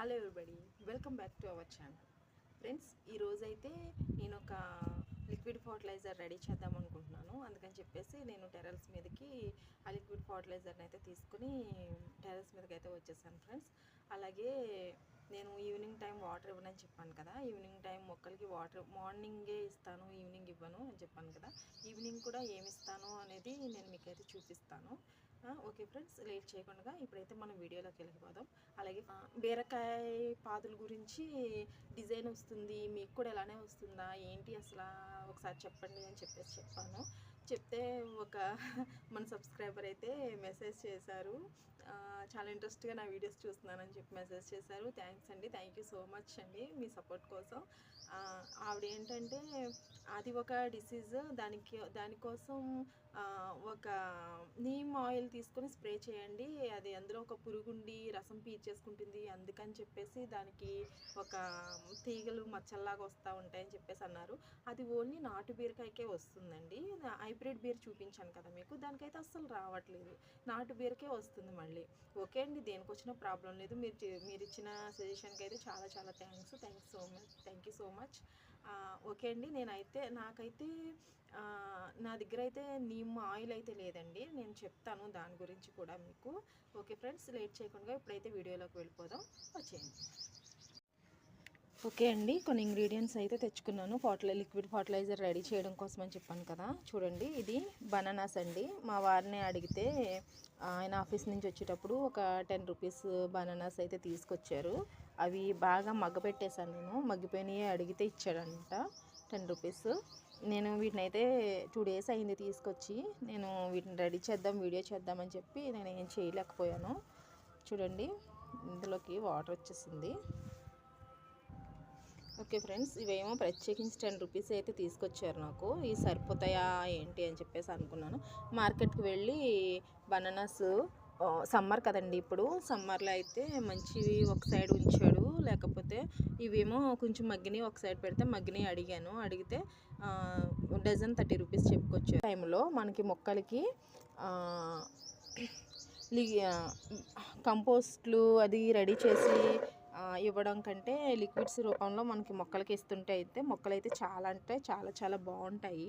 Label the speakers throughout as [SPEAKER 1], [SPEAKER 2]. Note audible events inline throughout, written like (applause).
[SPEAKER 1] Hello everybody welcome back to our channel friends ఈరోజైతే నేను ఒక లిక్విడ్ ఫర్టిలైజర్ రెడీ చేద్దాం అనుకుంటున్నాను. అందుకని చెప్పేసి నేను టెరల్స్ మీదకి ఆ లిక్విడ్ ఫర్టిలైజర్ని అయితే తీసుకుని టెరల్స్ మీదకి అయితే వచ్చేసాను ఫ్రెండ్స్ అలాగే నేను ఈవినింగ్ టైం వాటర్ ఇవ్వనని చెప్పాను కదా. ఈవినింగ్ టైం మొక్కలకి వాటర్ మార్నింగే ఇస్తాను ఈవినింగ్ ఇవ్వను అని చెప్పాను కదా. ఈవినింగ్ కూడా ఏమి ఇస్తాను అనేది నేను మీకైతే చూపిస్తాను. ఓకే ఫ్రెండ్స్ లేట్ చేయకుండా ఇప్పుడైతే మనం వీడియోలోకి వెళ్ళిపోదాం. అలాగే బీరకాయ పాదుల గురించి డిజైన్ వస్తుంది మీకు కూడా ఎలానే వస్తుందా ఏంటి అసలు ఒకసారి చెప్పండి అని చెప్పేసి చెప్పాను. చెప్తే ఒక (laughs) మన సబ్స్క్రైబర్ అయితే మెసేజ్ చేశారు. చాలా ఇంట్రెస్ట్గా నా వీడియోస్ చూస్తున్నానని చెప్పి మెసేజ్ చేశారు. థ్యాంక్స్ అండి థ్యాంక్ యూ సో మచ్ అండి మీ సపోర్ట్ కోసం. ఆవిడ ఏంటంటే అది ఒక డిసీజ్ దానికి దానికోసం ఒక నీమ్ ఆయిల్ తీసుకొని స్ప్రే చేయండి. అది అందులో ఒక పురుగుండి రసం పీల్చేసుకుంటుంది. అందుకని చెప్పేసి దానికి ఒక తీగలు మచ్చల్లాగా వస్తూ ఉంటాయని చెప్పేసి అన్నారు. అది ఓన్లీ నాటు బీరకాయకే వస్తుందండి. హైబ్రిడ్ బీర్ చూపించాను కదా మీకు. దానికైతే అస్సలు రావట్లేదు. నాటు బీరకే వస్తుంది మళ్ళీ. ఓకే అండి దేనికి వచ్చిన ప్రాబ్లం లేదు. మీరు మీరు ఇచ్చిన సజెషన్కి అయితే చాలా చాలా thanks. Thanks so much thank you so much. Okay అండి. నేనైతే నాకైతే నా దగ్గర అయితే నీమ్ ఆయిల్ అయితే లేదండి. నేను చెప్తాను దాని గురించి కూడా మీకు. ఓకే ఫ్రెండ్స్ లేట్ చేయకుండా ఇప్పుడైతే వీడియోలోకి వెళ్ళిపోదాం. వచ్చేయండి. ఓకే అండి. కొన్ని ఇంగ్రీడియంట్స్ అయితే తెచ్చుకున్నాను. ఫర్టిలై లిక్విడ్ ఫర్టిలైజర్ రెడీ చేయడం కోసం అని చెప్పాను కదా. చూడండి ఇది బనానాస్ అండి. మా వారిని అడిగితే ఆయన ఆఫీస్ నుంచి వచ్చేటప్పుడు ఒక టెన్ రూపీస్ బనానాస్ అయితే తీసుకొచ్చారు. అవి బాగా మగ్గపెట్టేశాను నేను. మగ్గిపోయినవి అడిగితే ఇచ్చాడంట టెన్ రూపీస్. నేను వీటిని అయితే టూ డేస్ అయింది తీసుకొచ్చి. నేను వీటిని రెడీ చేద్దాం వీడియో చేద్దామని చెప్పి నేను ఏం చేయలేకపోయాను. చూడండి ఇందులోకి వాటర్ వచ్చేసింది. ఓకే ఫ్రెండ్స్ ఇవేమో ప్రత్యేకించి టెన్ రూపీస్ అయితే తీసుకొచ్చారు నాకు. ఇవి సరిపోతాయా ఏంటి అని చెప్పేసి అనుకున్నాను. మార్కెట్కి వెళ్ళి బనానాస్ సమ్మర్ కదండి ఇప్పుడు. సమ్మర్లో అయితే మంచివి ఒక సైడ్ ఉంచాడు. లేకపోతే ఇవేమో కొంచెం మగ్గిని ఒక సైడ్ పెడితే మగ్గిని అడిగాను. అడిగితే డజన్ థర్టీ రూపీస్ చెప్పుకొచ్చారు. టైంలో మనకి మొక్కలకి లి- కంపోస్ట్లు అది రెడీ చేసి ఇవ్వడం కంటే లిక్విడ్స్ రూపంలో మనకి మొక్కలకి ఇస్తుంటే అయితే మొక్కలు అయితే చాలా అంటే చాలా చాలా బాగుంటాయి.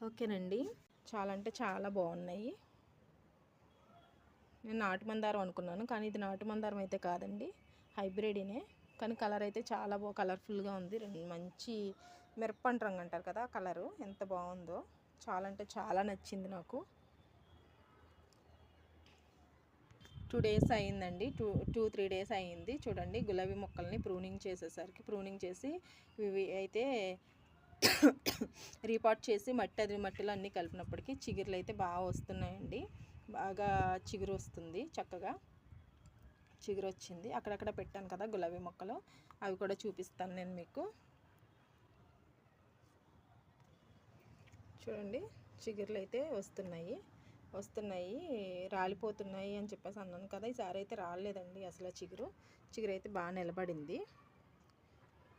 [SPEAKER 1] ఓకేనండి. చాలా అంటే చాలా బాగున్నాయి. నేను నాటు మందారం అనుకున్నాను కానీ ఇది నాటు మందారం అయితే కాదండి. హైబ్రిడ్నే. కానీ కలర్ అయితే చాలా బాగా కలర్ఫుల్గా ఉంది. రెండు మంచి మిరప్పంటి రంగు అంటారు కదా కలరు. ఎంత బాగుందో. చాలా అంటే చాలా నచ్చింది నాకు. టూ డేస్ అయ్యిందండి టూ టూ త్రీ డేస్ అయ్యింది చూడండి గులాబీ మొక్కల్ని ప్రూనింగ్ చేసేసరికి ప్రూనింగ్ చేసి ఇవి అయితే రీపాట్ చేసి మట్టి అది మట్టిలో అన్నీ కలిపినప్పటికీ చిగురులు అయితే బాగా వస్తున్నాయండి. బాగా చిగురు వస్తుంది చక్కగా. చిగురు వచ్చింది అక్కడక్కడ పెట్టాను కదా గులాబీ మొక్కలు. అవి కూడా చూపిస్తాను నేను మీకు. చూడండి చిగురులు అయితే వస్తున్నాయి. వస్తున్నాయి రాలిపోతున్నాయి అని చెప్పేసి అన్నాను కదా. ఈసారి అయితే రాలేదండి అసలు చిగురు చిగురు. అయితే బాగా నిలబడింది.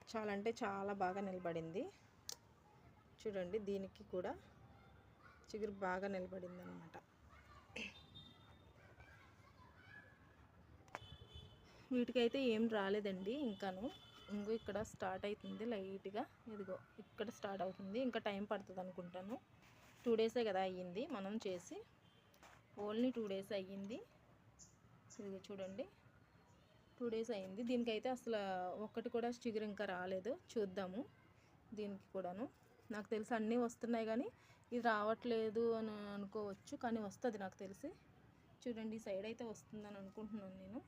[SPEAKER 1] చాలా అంటే చాలా బాగా నిలబడింది. చూడండి దీనికి కూడా చిగురు బాగా నిలబడింది అనమాట వీటికైతే ఏం రాలేదండి ఇంకాను ఇంకో ఇక్కడ స్టార్ట్ అవుతుంది లైట్గా. ఇదిగో ఇక్కడ స్టార్ట్ అవుతుంది ఇంకా టైం పడుతుంది అనుకుంటాను. టూ డేసే కదా అయ్యింది మనం చేసి ఓన్లీ టూ డేస్ అయ్యింది. ఇదిగో చూడండి టూ డేస్ అయ్యింది. దీనికైతే అసలు ఒక్కటి కూడా చిగురు ఇంకా రాలేదు. చూద్దాము దీనికి కూడాను. నాకు తెలిసి అన్నీ వస్తున్నాయి కానీ ఇది రావట్లేదు అని అనుకోవచ్చు కానీ వస్తుంది నాకు తెలిసి. చూడండి ఈ సైడ్ అయితే వస్తుందని అనుకుంటున్నాను నేను.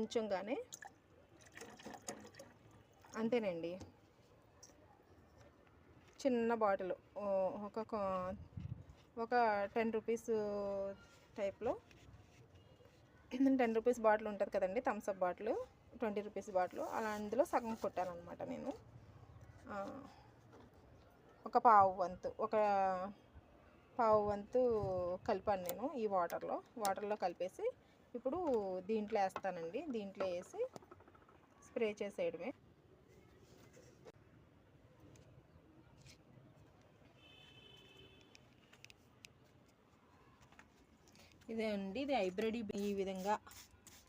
[SPEAKER 1] కొంచెంగానే అంతేనండి. చిన్న బాటిల్ ఒక ఒక టెన్ రూపీస్ టైప్లో టెన్ రూపీస్ బాటిల్ ఉంటుంది కదండి Thums Up bottle twenty rupees bottle అలా అందులో సగం కొట్టాను అనమాట నేను ఒక పావు వంతు ఒక పావు వంతు కలిపాను నేను ఈ వాటర్లో వాటర్లో కలిపేసి ఇప్పుడు దీంట్లో వేస్తానండి. దీంట్లో వేసి స్ప్రే చేసేయడమే. ఇదే అండి. ఇది హైబ్రిడ్ ఈ విధంగా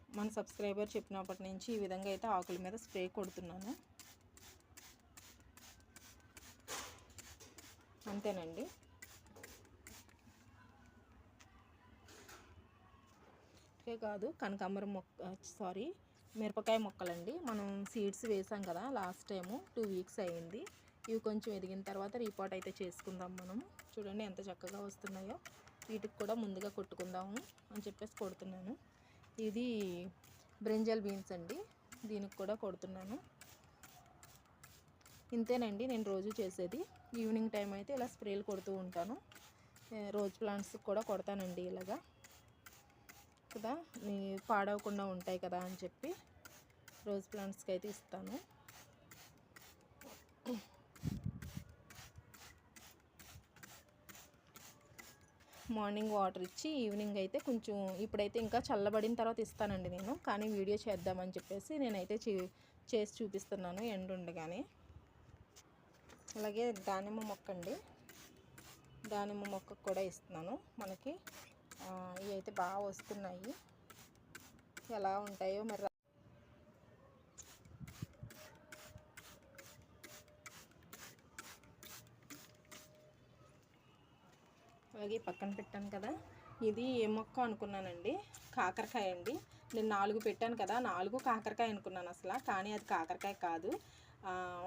[SPEAKER 1] మన సబ్స్క్రైబర్ చెప్పినప్పటి నుంచి ఈ విధంగా అయితే ఆకుల మీద స్ప్రే కొడుతున్నాను. అంతేనండి. మొక్కే కాదు కనకాంబరం మొక్క సారీ మిరపకాయ మొక్కలండి. మనం సీడ్స్ వేసాం కదా లాస్ట్ టైము టూ వీక్స్ అయ్యింది ఇవి కొంచెం ఎదిగిన తర్వాత రీపోర్ట్ అయితే చేసుకుందాం మనం. చూడండి ఎంత చక్కగా వస్తున్నాయో. వీటికి కూడా ముందుగా కొట్టుకుందాము అని చెప్పేసి కొడుతున్నాను. ఇది బ్రింజల్ బీన్స్ అండి. దీనికి కూడా కొడుతున్నాను. ఇంతేనండి నేను రోజు చేసేది. ఈవినింగ్ టైం అయితే ఇలా స్ప్రేలు కొడుతూ ఉంటాను. రోజ్ ప్లాంట్స్ కూడా కొడతానండి ఇలాగా. కదా ఈ పాడవకుండా ఉంటాయి కదా అని చెప్పి రోజ్ ప్లాంట్స్కి అయితే ఇస్తాను. మార్నింగ్ వాటర్ ఇచ్చి ఈవినింగ్ అయితే కొంచెం ఇప్పుడైతే ఇంకా చల్లబడిన తర్వాత ఇస్తానండి నేను కానీ వీడియో చేద్దామని చెప్పేసి నేనైతే చే- చేసి చూపిస్తున్నాను ఎండు ఉండగానే. అలాగే దానిమ్మ మొక్క అండి దానిమ్మ మొక్కకు కూడా ఇస్తున్నాను మనకి. ఇవి అయితే బాగా వస్తున్నాయి. ఎలా ఉంటాయో మరి అలాగే పక్కన పెట్టాను కదా. ఇది ఏ మొక్క అనుకున్నానండి? కాకరకాయ అండి. నేను నాలుగు పెట్టాను కదా. నాలుగు కాకరకాయ అనుకున్నాను అసలు. కానీ అది కాకరకాయ కాదు.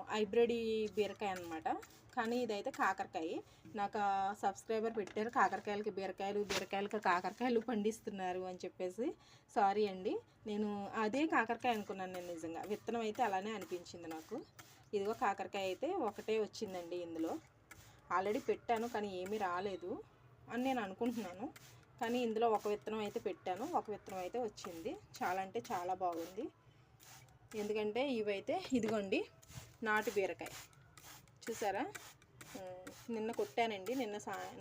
[SPEAKER 1] హైబ్రిడ్ బీరకాయ అనమాట కానీ ఇదైతే కాకరకాయ. నాకు సబ్స్క్రైబర్ పెట్టారు. కాకరకాయలకి బీరకాయలు బీరకాయలకి కాకరకాయలు పండిస్తున్నారు అని చెప్పేసి. సారీ అండి. నేను అదే కాకరకాయ అనుకున్నాను నేను నిజంగా. విత్తనం అయితే అలానే అనిపించింది నాకు. ఇదిగో కాకరకాయ అయితే ఒకటే వచ్చిందండి ఇందులో. ఆల్రెడీ పెట్టాను కానీ ఏమీ రాలేదు అని నేను అనుకుంటున్నాను. కానీ ఇందులో ఒక విత్తనం అయితే పెట్టాను. ఒక విత్తనం అయితే వచ్చింది. చాలా అంటే చాలా బాగుంది. ఎందుకంటే ఇవైతే ఇదిగోండి నాటు బీరకాయ. చూసారా? నిన్న కొట్టానండి నిన్న సాయం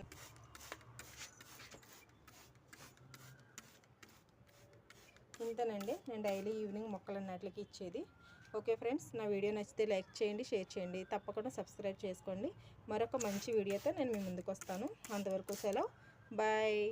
[SPEAKER 1] ఇంతేనండి. నేను డైలీ ఈవినింగ్ మొక్కలన్నిటికి ఇచ్చేది. ఓకే ఫ్రెండ్స్ నా వీడియో నచ్చితే లైక్ చేయండి షేర్ చేయండి. తప్పకుండా సబ్స్క్రైబ్ చేసుకోండి. మరొక మంచి వీడియోతో నేను మీ ముందుకు వస్తాను అంతవరకు సెలవు. బాయ్.